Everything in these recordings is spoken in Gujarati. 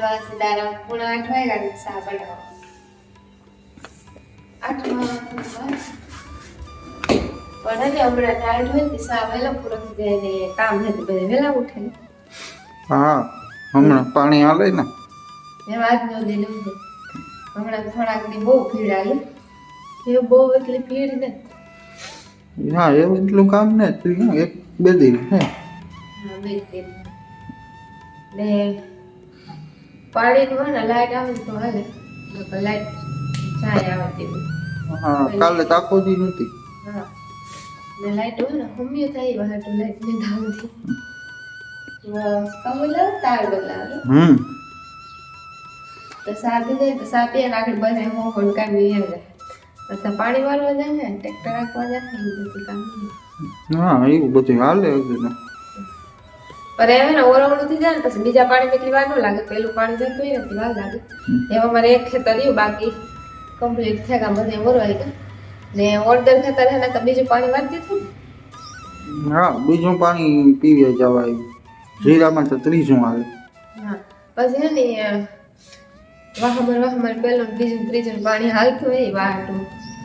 એકોતેર વાગે પૂણા આઠ વાગ્યા ને ચા બનાવો. આઠમાં પણ હજી હમણાં ટાઈટ હોય ને તે વહેલા પૂરો થઈ જાય ને કામ છે તો બધે વહેલા ઉઠે હા હમણાં પાણી હાલે ને. એમ આજનો દિન હમણાં થોડાક દી બહુ ભીડ આવી એ બહુ એટલી ભીડ ને. હા એવું એટલું કામ ને તું એક બે દિન હે. હા બે દિન. ને પાણીનું હોય લાઈટ આવે તો હાલે. લાઈટ જાય આવતી નહીં. હા કાલે તો આખો દી નથી હા. ને લાઈટ હોય ને હમ્યું થાય એવા હાટુ લાઈટ ને ધાવતી કહું તાર બદલાવે હમ. તો સા જાય તો સા આગળ બને હો હોન કામ નહીં આવે. તો પાણી વાળવા જાય ને ટ્રેક્ટર રાખવા જાય ને એવું બધું કામ. હા એવું બધું હાલે પણ એમ ને ઓરવણું થઈ જાય ને પછી બીજા પાણી એટલી વાર ન લાગે પેલું પાણી જતું હોય ને એટલી વાર લાગે. એમાં મારે એક ખેતર રહ્યું બાકી કમ્પ્લીટ થયા કામ બધે ઓરવાઈ ગયા. ને ઓર્ડર ખેતર હે ને તો બીજું પાણી વાર દીધું હા બીજું પાણી પીવે જવાય. જીરામાં તો ત્રીજું આવે. હા પછી હે ને વાહમર વાહમર પેલું બીજું ત્રીજું પાણી હાલતું હોય વાટું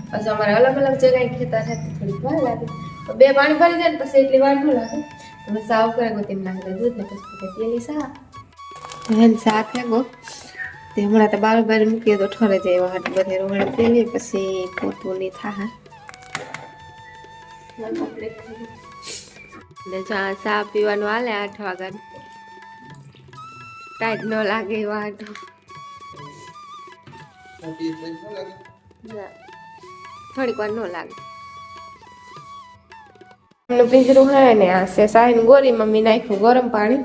પછી અમારે અલગ અલગ જગ્યાએ ખેતર છે થોડીક વાર લાગે. બે પાણી ભરી જાય ને પછી એટલી વાર ન લાગે. તમે સાવ કરે ગો તેમ નાખી દૂધ ને પછી પોતે પેલી સા હે ને સા ફેંકો તે હમણાં તો બાર બાર મૂકીએ તો ઠરે જાય એવા હાટ બધે રોહણ પેલી પછી પોતું નહીં થા ને જા ચા પીવાનું હાલે આઠ વાગ્યા ટાઈટ ન લાગે એવા થોડીક વાર ન લાગે એમનું પિંજરું હે ને આ છે સાહેબ ગોરી, મમ્મી નાખ્યું ગરમ પાણી.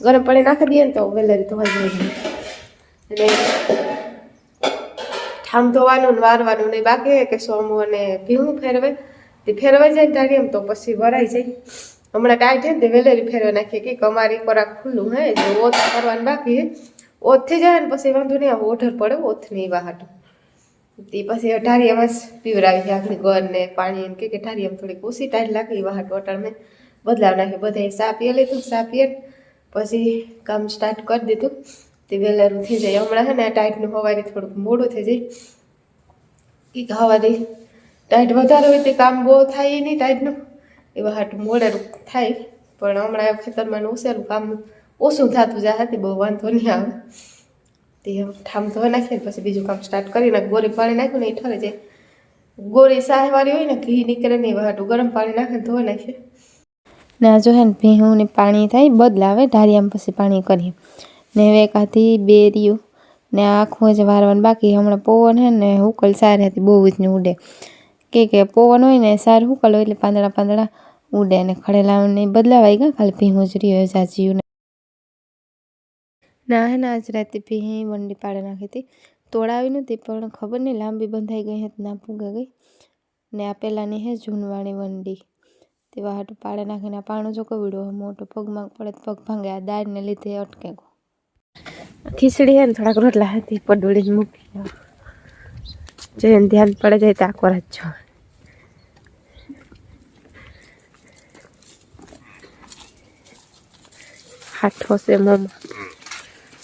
ગરમ પાણી નાખી દઈએ ને તો વેલેરી ધોવાઈ જાય એટલે ઠામ ધોવાનું ને વારવાનું નહીં, બાકી કે સોમું અને ભીવું ફેરવે. તે ફેરવાઈ જાય ને તારી એમ તો પછી ભરાઈ જાય. હમણાં ટાઈટ છે ને તે વેલેરી ફેરવા નાખીએ. કે અમારી ખોરાક ખુલ્લું હે ઓથ કરવાનું બાકી ઓથ થઈ જાય ને પછી વાંધો નહીં ઓઢર પડે ઓથ નહીં વાહાટું. તે પછી ઢારિયામાં જ પીવરાવી છે આખરી ગર ને પાણી કે કે એમ થોડીક ઓછી ટાઈટ લાગે એવા હાટ વટાણ મેં બદલાવ નાખી બધાએ સા પીએ લીધું સા પીએ પછી કામ સ્ટાર્ટ કરી દીધું. તે વહેલારું થઈ જાય. હમણાં છે ને ટાઈટનું હવારી થોડુંક મોડું થઈ જાય. કંઈક હવારી ટાઈટ વધારે હોય તે કામ બહુ થાય નહીં ટાઈટનું એવા હાટ મોડેરું થાય. પણ હમણાં ખેતરમાં ને કામ ઓછું થતું જાય હતી બહુ વાંધો નહીં આવે. તે ઠામ ધોઈ નાખીને પછી બીજું કામ સ્ટાર્ટ કરીને ગોરી પાણી નાખ્યું ને એ ઠરે જાય. ગોરી સાહેવાળી હોય ને ઘી નીકળે નહીં વાટું ગરમ પાણી નાખીને ધોઈ નાખીએ. ને આ જો હે ને ભીહું પાણી થાય બદલાવે ઢારિયામાં પછી પાણી કરીએ. ને હવે બે રહ્યું ને આખું જ વારવાનું બાકી હમણાં પવન હે ને હુકલ સારી હતી, બહુ જ ઉડે. કે કે પવન હોય ને સાર હુકલ હોય એટલે પાંદડા પાંદડા ઉડે ને ખડેલા ને બદલાવાઈ ગયા ખાલી ભીહું જ રહ્યું જાજીયું ને હે ને આજ રાતે ભીહી વંડી પાડે નાખી હતી તોડાવી નહોતી, પણ ખબર નહીં, લાંબી બંધાઈ ગઈ હતી, ના પૂગા ગઈ. ને આ પેલાની હે જૂનવાણી વંડી. તેવા હાટું પાડે નાખીને આ પાણો જો કવડો મોટો પગમાં પડે તો પગ ભાંગે, આ દાળને લીધે અટકે ખીચડી હે ને, થોડાક રોટલા હતી પડોળી મૂકી દઉં. જો એને ધ્યાન પડે જાય તો આખો રાત છો. હાથો છે મોમાં.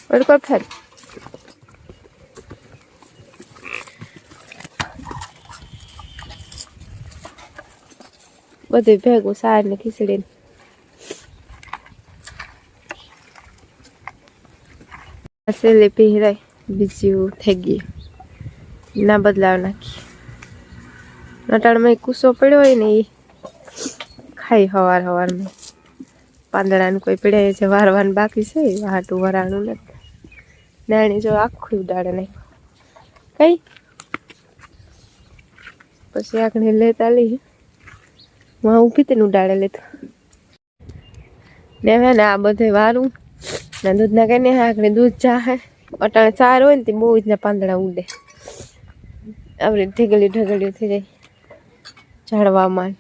ફેર બધું ભેગું સાર ને ખીચડી સેલે પહેરાય બીજું થઈ ગયું ના બદલાવ નાખી નટાળમાં કુસો પડ્યો હોય ને એ ખાઈ હવાર હવારમાં પાંદડાને કોઈ પડ્યા છે વારવાનું બાકી છે હાટું વરાણું નથી નાની જો આખું ઉડાડે નહીં. કઈ? પછી આખણે લેતા લઈ. હું ઊભી તેને ઉડાડે લેતો ને હવે ને આ બધે વારું. ને દૂધના કઈ ને આખણે દૂધ ચાહે. અટાણે ચાર હોય ને તે બહુ જ પાંદડા ઉડે. આપણે ઢગલી ઢગલીઓ થઈ જાય ઝાડવામાં.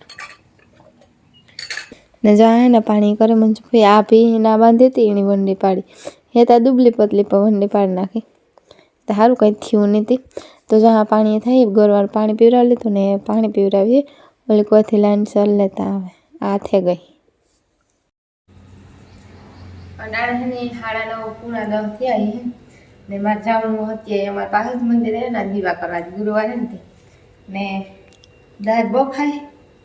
ને જાય ને પાણી કરે મને આ પી ના બાંધી હતી એની વંડી પાડી. હે તા દુબલી પતલી પવનને પાડી નાખી. તો સારું કંઈ થયું નથી તો જ્યાં પાણી થાય ગરવાર પાણી પીવડાવી લીધું ને પાણી પીવડાવીએ. ઓલી કોથી લાઈન સર લેતા આવે. આ થઈ ગઈ. અટાણે છે ને નવ પૂણા દસ થયા ને મારે જવાનું હતી અમારા પાસે જ મંદિર એના દીવા કરવા ગુરુવારે ને ને દાળ બફાય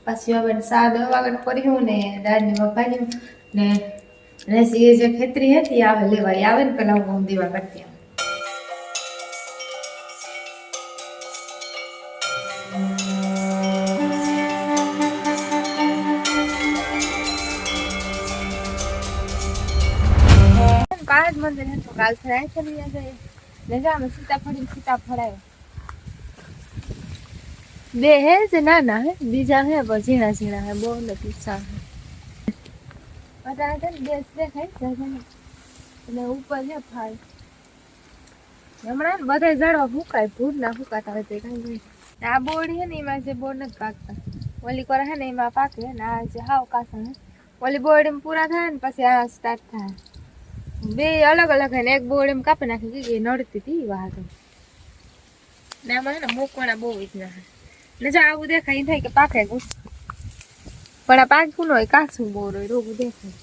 પાછી હવે સા વાગ્યા વાગે કર્યું ને દાળને બફાયું ને રેસી એ જે ખેતરી હતી આવે લેવા ઈ આવે ને પેલા હું દીવા કરતી આવું. કાલ જ મંદિર હતું. કાલ ફરાય છે ને યાદ ને જામે સીતાફળી સીતાફળ આવ્યો બે હે જ નાના હે, બીજા હે, પણ ઝીણા ઝીણા હે. બહુ નથી સારા અત્યારે છે ને બેસ દેખાય. અને ઉપર છે ફાળ હમણાં બધા ઝાડવા ફૂકાય ભૂર ફૂકાતા હોય તે આ બોર્ડ છે ને, એમાં જે બોર્ડ નથી પાકતા. ઓલી કોરા છે એમાં પાકે ને આ જે હાવ કાસા ઓલી બોર્ડ એમ પૂરા થાય ને, પછી આ સ્ટાર્ટ થાય. બે અલગ અલગ ને, એક બોર્ડ એમ કાપી નાખી કે નડતી હતી વાત ને આમાં છે ને, મૂકવાના બહુ જ ના આવું દેખાય થાય કે પાકે ગુસ્સ. પણ આ પાકું હોય કાચું બોર હોય રોગું દેખાય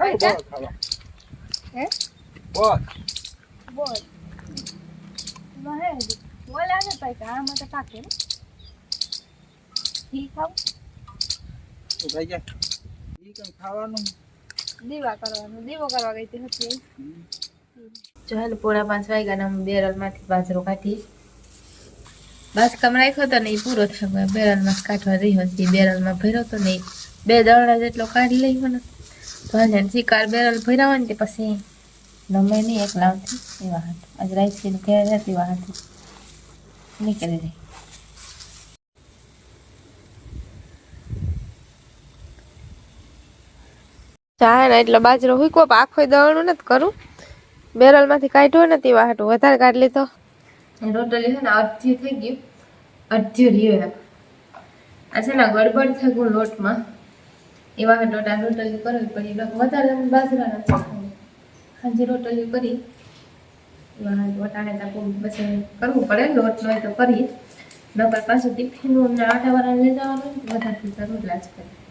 ઓય જા. હે બોલ બોલ એમાં હે હજી. બોલા ને પાક્યા આમાં તો પાકે ઈ ખાવું? તો ભાઈ જાય ઈ કઈ ખાવાનું? દીવા કરવાનું. દીવો કરવા ગઈ હતી હતી જો હે ને પોણા પાંચ વાગ્યાના હું બેરલમાંથી બાજરો કાઢી. બાસકામ રાખ્યો હતો ને એ પૂરો થયો. બેરલમાં જ કાઢવા રહ્યો છે. બેરલમાં ભર્યો તો ને બે દરડા જેટલો કાઢી લઈ ને તો હે ને શિકાર બેરલ ભર્યા હોય ને પછી નમે નહીં એક લાવતી. એવા હાથ આજ રાઈસી ઘેર હતી એવા નીકળી જાય. ચાહે ને એટલે બાજરો હુકો આખો દળનું નથી કરું. બેરલમાંથી કાઢ્યો નથી વાહટું હાટું વધારે કાઢ લીધો રોટલી છે ને અડધી થઈ ગયું અડધી રહ્યો આ છે ને ગડબડ થઈ ગયું લોટમાં. એ વાહે ટોટા રોટલી કરવી પડી. વધારે બાજરાના હાજી રોટલી કરી. વટાણે તા પછી કરવું પડે. લોટ હોય તો કરી નકર પાછું ટિફિન ને આટાવાળા લઈ જવાનું. વધારે રોટલા જ કરીએ.